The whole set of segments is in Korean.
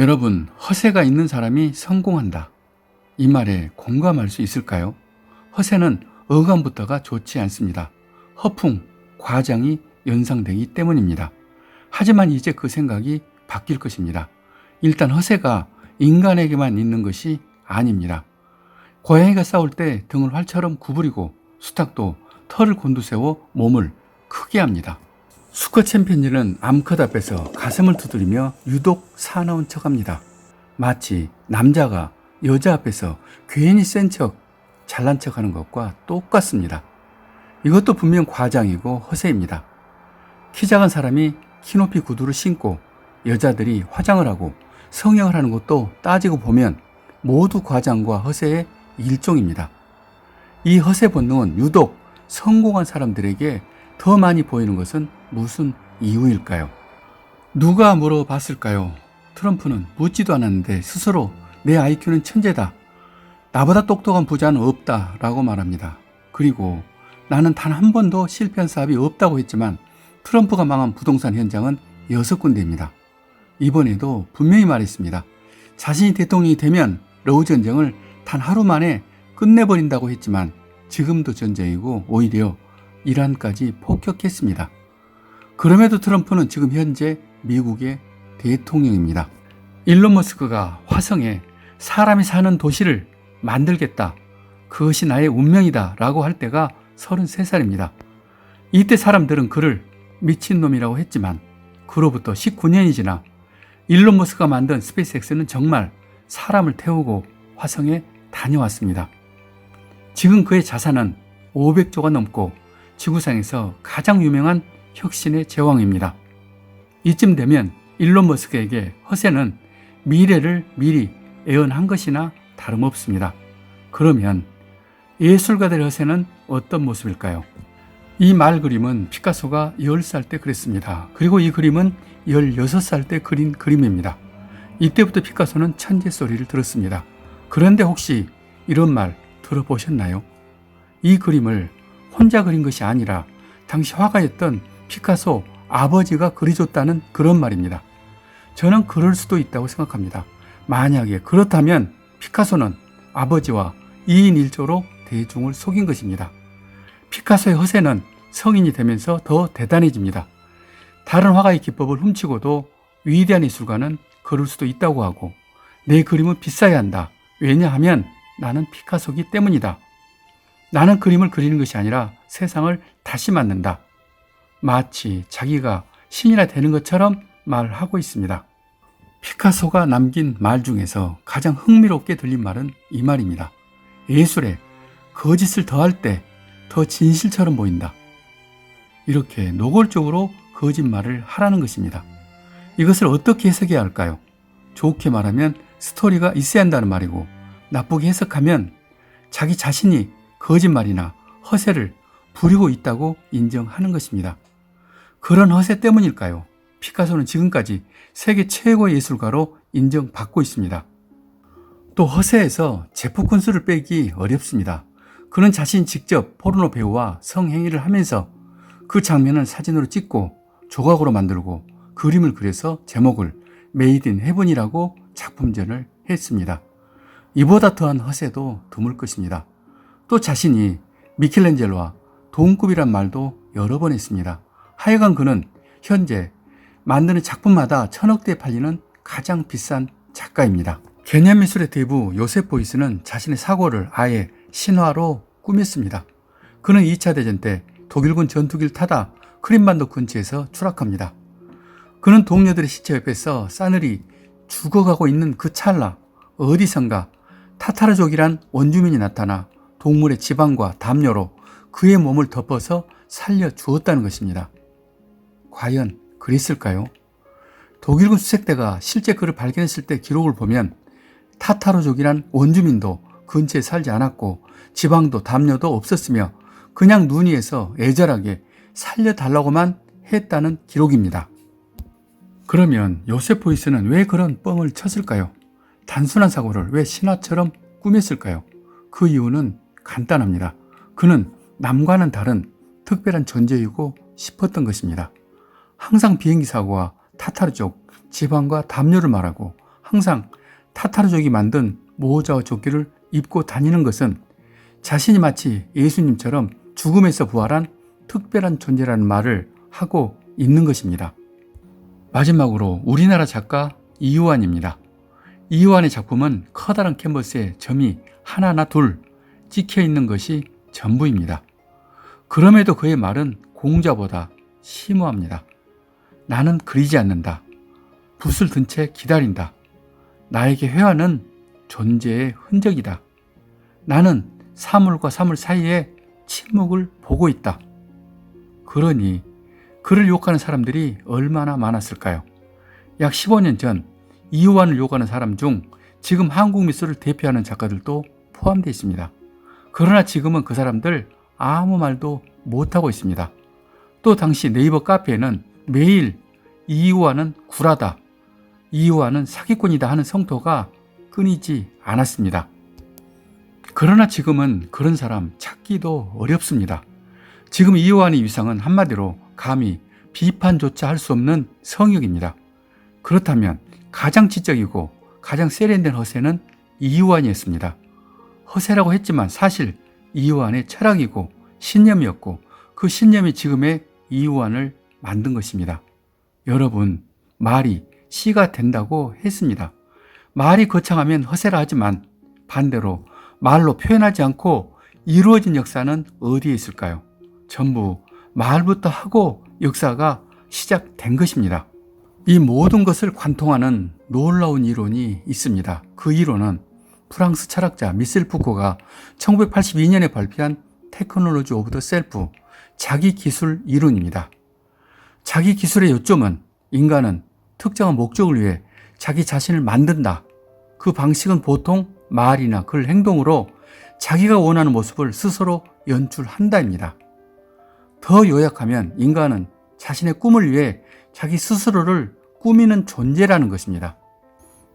여러분, 허세가 있는 사람이 성공한다. 이 말에 공감할 수 있을까요? 허세는 어감부터가 좋지 않습니다. 허풍, 과장이 연상되기 때문입니다. 하지만 이제 그 생각이 바뀔 것입니다. 일단 허세가 인간에게만 있는 것이 아닙니다. 고양이가 싸울 때 등을 활처럼 구부리고 수탉도 털을 곤두세워 몸을 크게 합니다. 수컷 챔피언즈는 암컷 앞에서 가슴을 두드리며 유독 사나운 척 합니다. 마치 남자가 여자 앞에서 괜히 센 척, 잘난 척 하는 것과 똑같습니다. 이것도 분명 과장이고 허세입니다. 키 작은 사람이 키 높이 구두를 신고 여자들이 화장을 하고 성형을 하는 것도 따지고 보면 모두 과장과 허세의 일종입니다. 이 허세 본능은 유독 성공한 사람들에게 더 많이 보이는 것은 무슨 이유일까요? 누가 물어봤을까요? 트럼프는 묻지도 않았는데 스스로 내 IQ는 천재다. 나보다 똑똑한 부자는 없다. 라고 말합니다. 그리고 나는 단 한 번도 실패한 사업이 없다고 했지만 트럼프가 망한 부동산 현장은 여섯 군데입니다. 이번에도 분명히 말했습니다. 자신이 대통령이 되면 러우 전쟁을 단 하루 만에 끝내버린다고 했지만 지금도 전쟁이고 오히려 이란까지 폭격했습니다. 그럼에도 트럼프는 지금 현재 미국의 대통령입니다. 일론 머스크가 화성에 사람이 사는 도시를 만들겠다. 그것이 나의 운명이다. 라고 할 때가 33살입니다. 이때 사람들은 그를 미친놈이라고 했지만 그로부터 19년이 지나 일론 머스크가 만든 스페이스X는 정말 사람을 태우고 화성에 다녀왔습니다. 지금 그의 자산은 500조가 넘고 지구상에서 가장 유명한 혁신의 제왕입니다. 이쯤 되면 일론 머스크에게 허세는 미래를 미리 예언한 것이나 다름없습니다. 그러면 예술가들의 허세는 어떤 모습일까요? 이 말 그림은 피카소가 10살 때 그렸습니다. 그리고 이 그림은 16살 때 그린 그림입니다. 이때부터 피카소는 천재 소리를 들었습니다. 그런데 혹시 이런 말 들어보셨나요? 이 그림을 혼자 그린 것이 아니라 당시 화가였던 피카소 아버지가 그려줬다는 그런 말입니다. 저는 그럴 수도 있다고 생각합니다. 만약에 그렇다면 피카소는 아버지와 2인 1조로 대중을 속인 것입니다. 피카소의 허세는 성인이 되면서 더 대단해집니다. 다른 화가의 기법을 훔치고도 위대한 예술가는 그럴 수도 있다고 하고 내 그림은 비싸야 한다. 왜냐하면 나는 피카소기 때문이다. 나는 그림을 그리는 것이 아니라 세상을 다시 만든다. 마치 자기가 신이나 되는 것처럼 말하고 있습니다. 피카소가 남긴 말 중에서 가장 흥미롭게 들린 말은 이 말입니다. 예술에 거짓을 더할 때 더 진실처럼 보인다. 이렇게 노골적으로 거짓말을 하라는 것입니다. 이것을 어떻게 해석해야 할까요? 좋게 말하면 스토리가 있어야 한다는 말이고 나쁘게 해석하면 자기 자신이 거짓말이나 허세를 부리고 있다고 인정하는 것입니다. 그런 허세 때문일까요? 피카소는 지금까지 세계 최고의 예술가로 인정받고 있습니다. 또 허세에서 제프 콘수를 빼기 어렵습니다. 그는 자신 직접 포르노 배우와 성행위를 하면서 그 장면을 사진으로 찍고 조각으로 만들고 그림을 그려서 제목을 메이드 인 헤븐이라고 작품전을 했습니다. 이보다 더한 허세도 드물 것입니다. 또 자신이 미켈렌젤로와 동급이란 말도 여러 번 했습니다. 하여간 그는 현재 만드는 작품마다 천억대에 팔리는 가장 비싼 작가입니다. 개념 미술의 대부 요셉 보이스는 자신의 사고를 아예 신화로 꾸몄습니다. 그는 2차 대전 때 독일군 전투기를 타다 크림반도 근처에서 추락합니다. 그는 동료들의 시체 옆에서 싸늘히 죽어가고 있는 그 찰나 어디선가 타타르족이란 원주민이 나타나 동물의 지방과 담요로 그의 몸을 덮어서 살려 주었다는 것입니다. 과연 그랬을까요? 독일군 수색대가 실제 그를 발견했을 때 기록을 보면 타타르족이란 원주민도 근처에 살지 않았고 지방도 담요도 없었으며 그냥 눈 위에서 애절하게 살려달라고만 했다는 기록입니다. 그러면 요셉 보이스는 왜 그런 뻥을 쳤을까요? 단순한 사고를 왜 신화처럼 꾸몄을까요? 그 이유는 간단합니다. 그는 남과는 다른 특별한 존재이고 싶었던 것입니다. 항상 비행기 사고와 타타르족, 지방과 담요를 말하고 항상 타타르족이 만든 모자와 조끼를 입고 다니는 것은 자신이 마치 예수님처럼 죽음에서 부활한 특별한 존재라는 말을 하고 있는 것입니다. 마지막으로 우리나라 작가 이유환입니다. 이유환의 작품은 커다란 캔버스에 점이 하나나 둘 찍혀 있는 것이 전부입니다. 그럼에도 그의 말은 공자보다 심오합니다. 나는 그리지 않는다. 붓을 든 채 기다린다. 나에게 회화는 존재의 흔적이다. 나는 사물과 사물 사이에 침묵을 보고 있다. 그러니 그를 욕하는 사람들이 얼마나 많았을까요? 약 15년 전 이유환을 욕하는 사람 중 지금 한국 미술을 대표하는 작가들도 포함되어 있습니다. 그러나 지금은 그 사람들 아무 말도 못하고 있습니다. 또 당시 네이버 카페에는 매일 이유환은 구라다, 이유환은 사기꾼이다 하는 성토가 끊이지 않았습니다. 그러나 지금은 그런 사람 찾기도 어렵습니다. 지금 이유환의 위상은 한마디로 감히 비판조차 할 수 없는 성역입니다. 그렇다면 가장 지적이고 가장 세련된 허세는 이유환이었습니다. 허세라고 했지만 사실 이유환의 철학이고 신념이었고 그 신념이 지금의 이유환을 만든 것입니다. 여러분, 말이 시가 된다고 했습니다. 말이 거창하면 허세라 하지만 반대로 말로 표현하지 않고 이루어진 역사는 어디에 있을까요? 전부 말부터 하고 역사가 시작된 것입니다. 이 모든 것을 관통하는 놀라운 이론이 있습니다. 그 이론은 프랑스 철학자 미셀 푸코가 1982년에 발표한 테크놀로지 오브 더 셀프 자기 기술 이론입니다. 자기 기술의 요점은 인간은 특정한 목적을 위해 자기 자신을 만든다. 그 방식은 보통 말이나 글 행동으로 자기가 원하는 모습을 스스로 연출한다입니다. 더 요약하면 인간은 자신의 꿈을 위해 자기 스스로를 꾸미는 존재라는 것입니다.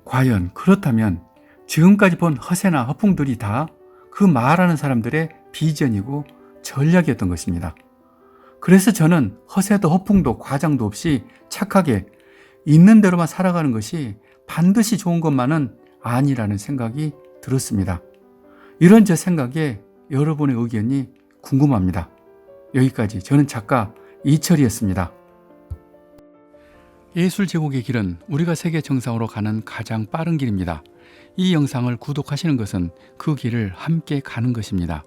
과연 그렇다면 지금까지 본 허세나 허풍들이 다 그 말하는 사람들의 비전이고 전략이었던 것입니다. 그래서 저는 허세도 허풍도 과장도 없이 착하게 있는 대로만 살아가는 것이 반드시 좋은 것만은 아니라는 생각이 들었습니다. 이런 제 생각에 여러분의 의견이 궁금합니다. 여기까지 저는 작가 이철이었습니다. 예술 제국의 길은 우리가 세계 정상으로 가는 가장 빠른 길입니다. 이 영상을 구독하시는 것은 그 길을 함께 가는 것입니다.